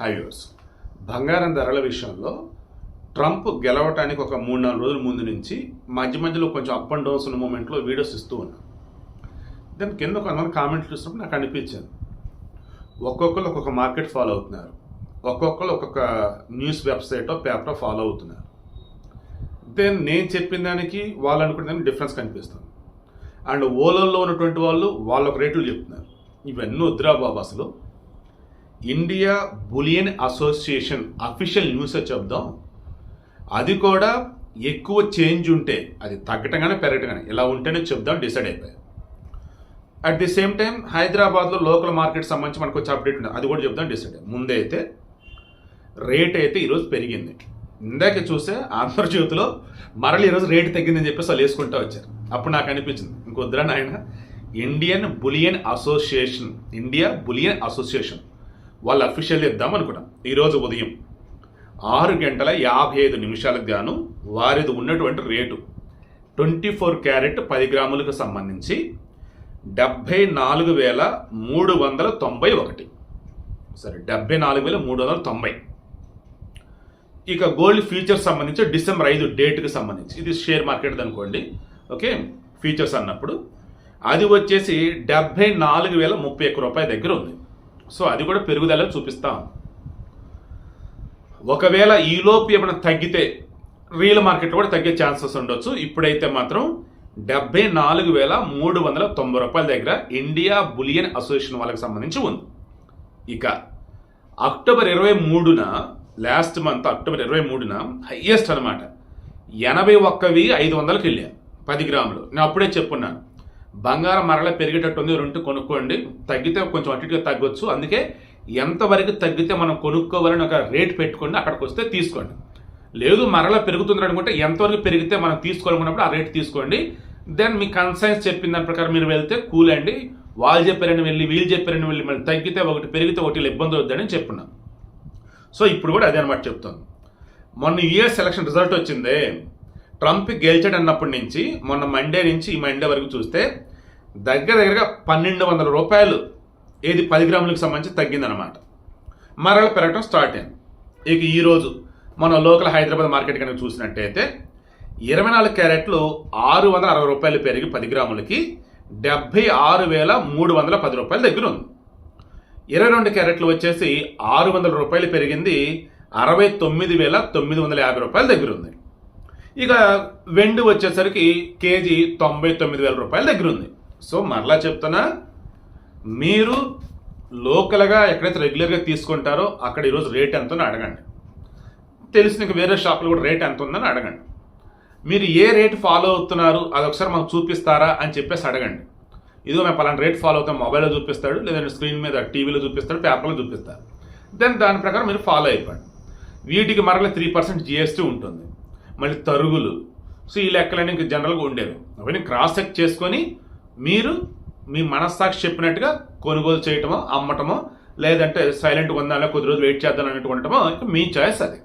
Highways బంగారం ధరల విషయంలో ట్రంప్ గెలవటానికి ఒక మూడు నాలుగు రోజుల ముందు నుంచి మధ్య మధ్యలో కొంచెం అప్ అండ్ డౌన్స్ ఉన్న మూమెంట్లో వీడియోస్ ఇస్తూ ఉన్నాను దాని కింద కొంతమంది కామెంట్లు చూసినప్పుడు నాకు అనిపించింది. ఒక్కొక్కరు ఒక్కొక్క మార్కెట్ ఫాలో అవుతున్నారు. ఒక్కొక్కరు ఒక్కొక్క న్యూస్ వెబ్సైటో పేపరో ఫాలో అవుతున్నారు. దెన్ నేను చెప్పిన దానికి వాళ్ళు అనుకునే దానికి డిఫరెన్స్ కనిపిస్తుంది. అండ్ ఓలలో ఉన్నటువంటి వాళ్ళు వాళ్ళ ఒక రేట్లు చెప్తున్నారు. ఇవన్నీ వద్దురా బాబు అసలు. India bullion association official news చెప్దాం. అది కూడా ఎక్కువ చేంజ్ ఉంటే అది తగ్గటం కానీ పెరగటం కానీ ఇలా ఉంటేనే చెప్దాం డిసైడ్ అయిపోయాయి అట్ ది సేమ్ టైం హైదరాబాద్లో లోకల్ మార్కెట్ సంబంధించి మనకు వచ్చే అప్డేట్ ఉంది అది కూడా చెప్దాం డిసైడ్ ముందే అయితే రేట్ అయితే ఈరోజు పెరిగింది. ఇందాక చూస్తే ఆంధ్రజ్యోతిలో మరలి ఈరోజు రేటు తగ్గిందని చెప్పేసి వాళ్ళు వేసుకుంటూ వచ్చారు. అప్పుడు నాకు అనిపించింది ఇంకొద్దురా నాయన Indian bullion association India bullion association వాళ్ళు అఫీషియల్ ఇద్దాం అనుకున్నాం. ఈరోజు ఉదయం ఆరు గంటల యాభై ఐదు నిమిషాలకు గాను వారిది ఉన్నటువంటి రేటు ట్వంటీ ఫోర్ క్యారెట్ పది గ్రాములకు సంబంధించి డెబ్భై నాలుగు వేల మూడు వందల తొంభై ఒకటి. సరే డెబ్బై నాలుగు వేల మూడు వందల తొంభై. ఇక గోల్డ్ ఫ్యూచర్ సంబంధించి డిసెంబర్ ఐదు డేట్కి సంబంధించి ఇది షేర్ మార్కెట్ అనుకోండి. ఓకే ఫ్యూచర్స్ అన్నప్పుడు అది వచ్చేసి డెబ్బై నాలుగు వేల ముప్పై ఒక్క రూపాయల దగ్గర ఉంది. సో అది కూడా పెరుగుదల చూపిస్తాం ఒకవేళ ఈలోపు ఏమైనా తగ్గితే రియల్ మార్కెట్లో కూడా తగ్గే ఛాన్సెస్ ఉండొచ్చు. ఇప్పుడైతే మాత్రం డెబ్బై నాలుగు వేల మూడు వందల తొంభై రూపాయల దగ్గర ఇండియా బులియన్ అసోసియేషన్ వాళ్ళకి సంబంధించి ఉంది. ఇక అక్టోబర్ ఇరవై మూడున లాస్ట్ మంత్ అక్టోబర్ ఇరవై మూడున హయ్యెస్ట్ అనమాట ఎనభై ఒక్కవి ఐదు వందలకి వెళ్ళాను పది గ్రాములు. నేను అప్పుడే చెప్పున్నాను. బంగారం మరల పెరిగేటట్టు ఉంది రెండు కొనుక్కోండి. తగ్గితే కొంచెం అటుగా తగ్గొచ్చు. అందుకే ఎంతవరకు తగ్గితే మనం కొనుక్కోవాలని ఒక రేట్ పెట్టుకోండి అక్కడికి వస్తే తీసుకోండి. లేదు మరలా పెరుగుతుంది అనుకుంటే ఎంతవరకు పెరిగితే మనం తీసుకోవాలనుకున్నప్పుడు ఆ రేట్ తీసుకోండి. దెన్ మీ కన్సైన్స్ చెప్పిన దాని ప్రకారం మీరు వెళ్తే కూల్ అండి. వాళ్ళు చెప్పారని వెళ్ళి వీళ్ళు చెప్పారని వెళ్ళి మళ్ళీ తగ్గితే ఒకటి పెరిగితే ఒకటి ఇబ్బంది అవుద్దని చెప్పున్నాను సో ఇప్పుడు కూడా అదే అనమాట చెప్తాను. మొన్న యుఎస్ ఎలక్షన్ రిజల్ట్ వచ్చిందే. ట్రంప్ గెలిచాడు అన్నప్పటి నుంచి మొన్న మండే నుంచి ఈ మండే వరకు చూస్తే దగ్గర దగ్గరగా పన్నెండు వందల రూపాయలు ఏది పది గ్రాములకు సంబంధించి తగ్గిందనమాట మరల పెరగటం స్టార్ట్ అయింది. ఇక ఈరోజు మన లోకల్ హైదరాబాద్ మార్కెట్ కనుక చూసినట్టయితే ఇరవై నాలుగు క్యారెట్లు ఆరు వందల అరవై రూపాయలు పెరిగి పది గ్రాములకి డెబ్బై ఆరు వేల మూడు వందల పది రూపాయల దగ్గర ఉంది ఇరవై రెండు క్యారెట్లు వచ్చేసి ఆరు వందల రూపాయలు పెరిగింది అరవై తొమ్మిది వేల తొమ్మిది వందల యాభై రూపాయల దగ్గర ఉంది ఇక వెండి వచ్చేసరికి కేజీ తొంభై తొమ్మిది వేల రూపాయల దగ్గర ఉంది. సో మరలా చెప్తున్నా మీరు లోకల్గా ఎక్కడైతే రెగ్యులర్గా తీసుకుంటారో అక్కడ ఈరోజు రేట్ ఎంత అడగండి. తెలిసిన వేరే షాపులు కూడా రేట్ ఎంత ఉందని అడగండి. మీరు ఏ రేట్ ఫాలో అవుతున్నారు అది ఒకసారి మాకు చూపిస్తారా అని చెప్పేసి అడగండి. ఇదిగో మేము పలానా రేట్ ఫాలో అవుతాం మొబైల్లో చూపిస్తాడు లేదంటే స్క్రీన్ మీద టీవీలో చూపిస్తాడు పేపర్లో చూపిస్తారు దెన్ దాని ప్రకారం మీరు ఫాలో అయిపోండి. వీటికి మరల త్రీ పర్సెంట్ జిఎస్టీ ఉంటుంది. మళ్ళీ తరుగులు. సో ఈ లెక్కలన్నీ ఇంకా జనరల్గా ఉండేవి. అవన్నీ క్రాస్ చెక్ చేసుకొని మీరు మీ మనస్సాక్షి చెప్పినట్టుగా కొనుగోలు చేయటమో అమ్మటమో లేదంటే సైలెంట్గా ఉందా కొద్ది రోజులు వెయిట్ చేద్దాం ఉండటమో ఇక మీ చాయిస్ అది.